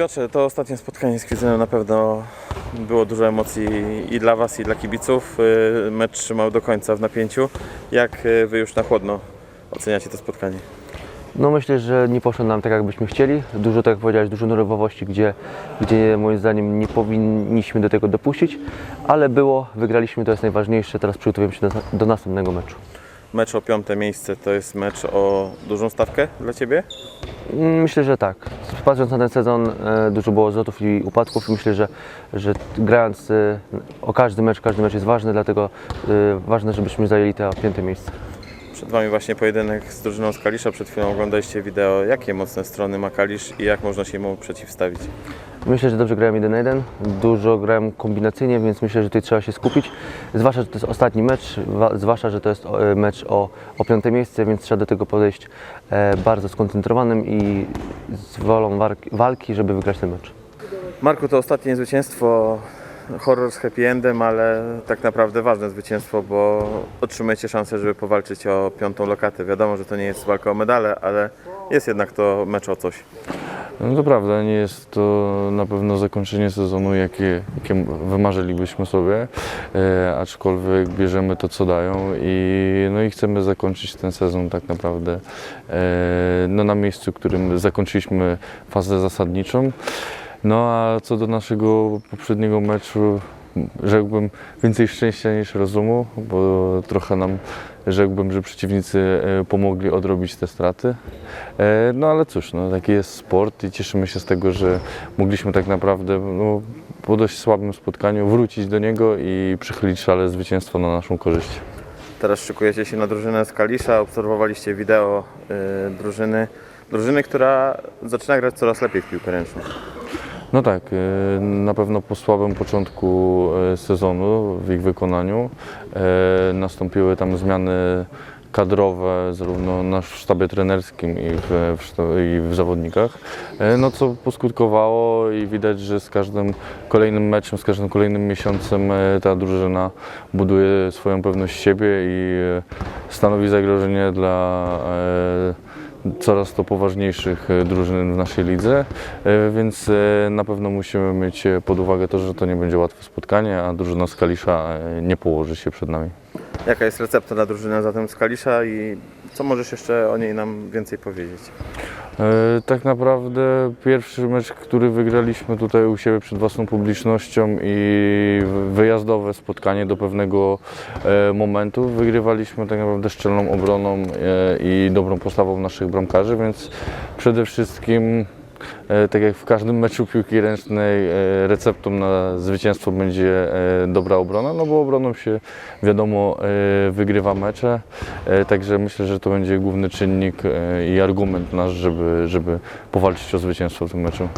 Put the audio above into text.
Piotrze, to ostatnie spotkanie z Kwidzynem na pewno było dużo emocji i dla Was, i dla kibiców. Y, Mecz trzymał do końca w napięciu. Jak y, Wy już na chłodno oceniacie to spotkanie? No myślę, że nie poszło nam tak, jakbyśmy chcieli. Dużo, tak jak powiedziałeś, dużo nerwowości, gdzie, gdzie moim zdaniem nie powinniśmy do tego dopuścić, ale było, wygraliśmy, to jest najważniejsze. Teraz przygotowujemy się do, do następnego meczu. Mecz o piąte miejsce to jest mecz o dużą stawkę dla Ciebie? Mm, Myślę, że tak. Patrząc na ten sezon, e, dużo było zlotów i upadków myślę, że, że grając e, o każdy mecz, każdy mecz jest ważny, dlatego e, ważne, żebyśmy zajęli to piąte miejsce. Przed Wami właśnie pojedynek z drużyną z Kalisza. Przed chwilą oglądaliście wideo. Jakie mocne strony ma Kalisz i jak można się mu przeciwstawić? Myślę, że dobrze grałem 1 na 1, dużo grałem kombinacyjnie, więc myślę, że tutaj trzeba się skupić. Zwłaszcza, że to jest ostatni mecz, zwłaszcza, że to jest e, mecz o, o piąte miejsce, więc trzeba do tego podejść e, bardzo skoncentrowanym i z wolą walki, żeby wygrać ten mecz. Marku, to ostatnie zwycięstwo, horror z happy endem, ale tak naprawdę ważne zwycięstwo, bo otrzymujecie szansę, żeby powalczyć o piątą lokatę. Wiadomo, że to nie jest walka o medale, ale jest jednak to mecz o coś. No to prawda, nie jest to na pewno zakończenie sezonu, jakie, jakie wymarzylibyśmy sobie, e, aczkolwiek bierzemy to, co dają i, no i chcemy zakończyć ten sezon tak naprawdę e, no na miejscu, którym zakończyliśmy fazę zasadniczą. No a co do naszego poprzedniego meczu, rzekłbym więcej szczęścia niż rozumu, bo trochę nam rzekłbym, że przeciwnicy e, pomogli odrobić te straty. E, No ale cóż, no, taki jest sport i cieszymy się z tego, że mogliśmy tak naprawdę no, po dość słabym spotkaniu wrócić do niego i przychylić szale zwycięstwa na naszą korzyść. Teraz szykujecie się na drużynę z Kalisza, obserwowaliście wideo y, drużyny. Drużyny, która zaczyna grać coraz lepiej w piłkę ręczną. No tak, e, na pewno po słabym początku e, sezonu w ich wykonaniu e, nastąpiły tam zmiany kadrowe zarówno na sztabie trenerskim i w, i w zawodnikach, no co poskutkowało i widać, że z każdym kolejnym meczem, z każdym kolejnym miesiącem ta drużyna buduje swoją pewność siebie i stanowi zagrożenie dla coraz to poważniejszych e, drużyn w naszej lidze, e, więc e, na pewno musimy mieć pod uwagę to, że to nie będzie łatwe spotkanie, a drużyna z Kalisza nie położy się przed nami. Jaka jest recepta na drużynę zatem z Kalisza i co możesz jeszcze o niej nam więcej powiedzieć? E, Tak naprawdę pierwszy mecz, który wygraliśmy tutaj u siebie przed własną publicznością i wyjazdowe spotkanie do pewnego e, momentu wygrywaliśmy tak naprawdę szczelną obroną e, i dobrą postawą naszych bramkarzy, więc przede wszystkim tak jak w każdym meczu piłki ręcznej e, receptą na zwycięstwo będzie e, dobra obrona, no bo obroną się wiadomo e, wygrywa mecze, e, także myślę, że to będzie główny czynnik e, i argument nasz, żeby, żeby powalczyć o zwycięstwo w tym meczu.